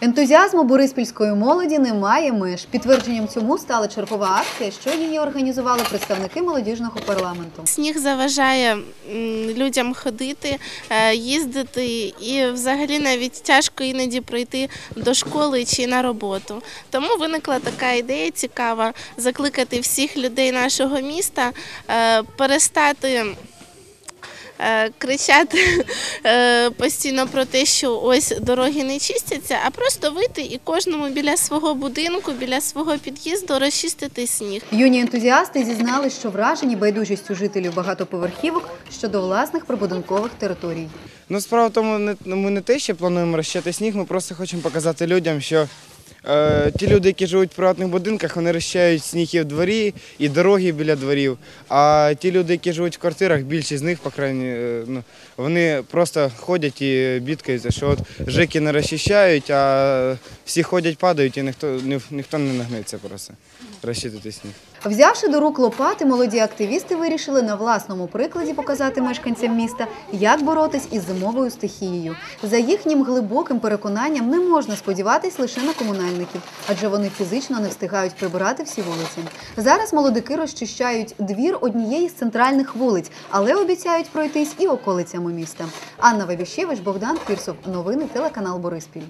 Ентузіазму бориспільської молоді немає меж. Підтвердженням цьому стала чергова акція, що її організували представники молодіжного парламенту. Сніг заважає людям ходити, е, їздити, і взагалі навіть тяжко іноді пройти до школи чи на роботу. Тому виникла така ідея цікава закликати всіх людей нашого міста е, перестати. Е, Кричати е, постійно про те, що ось дороги не чистяться, а просто вийти і кожному біля свого будинку, біля свого під'їзду розчистити сніг. Юні ентузіасти зізнали, що вражені байдужістю жителів багатоповерхівок щодо власних прибудинкових територій. Ну, справа в тому, не- ми не те, що плануємо розчати сніг, ми просто хочемо показати людям, що ті люди, які живуть в приватних будинках, вони розчають сніг і в дворі, і дороги біля дворів. А ті люди, які живуть в квартирах, більшість з них, по крайній, е, ну, вони просто ходять і бідкаються, що от ЖЕКи не розчищають, а всі ходять, падають, і ніхто, ні- ніхто не нагнеться просто розчитати сніг. Взявши до рук лопати, молоді активісти вирішили на власному прикладі показати мешканцям міста, як боротись із зимовою стихією. За їхнім глибоким переконанням не можна сподіватись лише на комунальників, адже вони фізично не встигають прибирати всі вулиці. Зараз молодики розчищають двір однієї з центральних вулиць, але обіцяють пройтись і околицями міста. Анна Вебіщевич, Богдан Фірсов. Новини телеканал Бориспіль.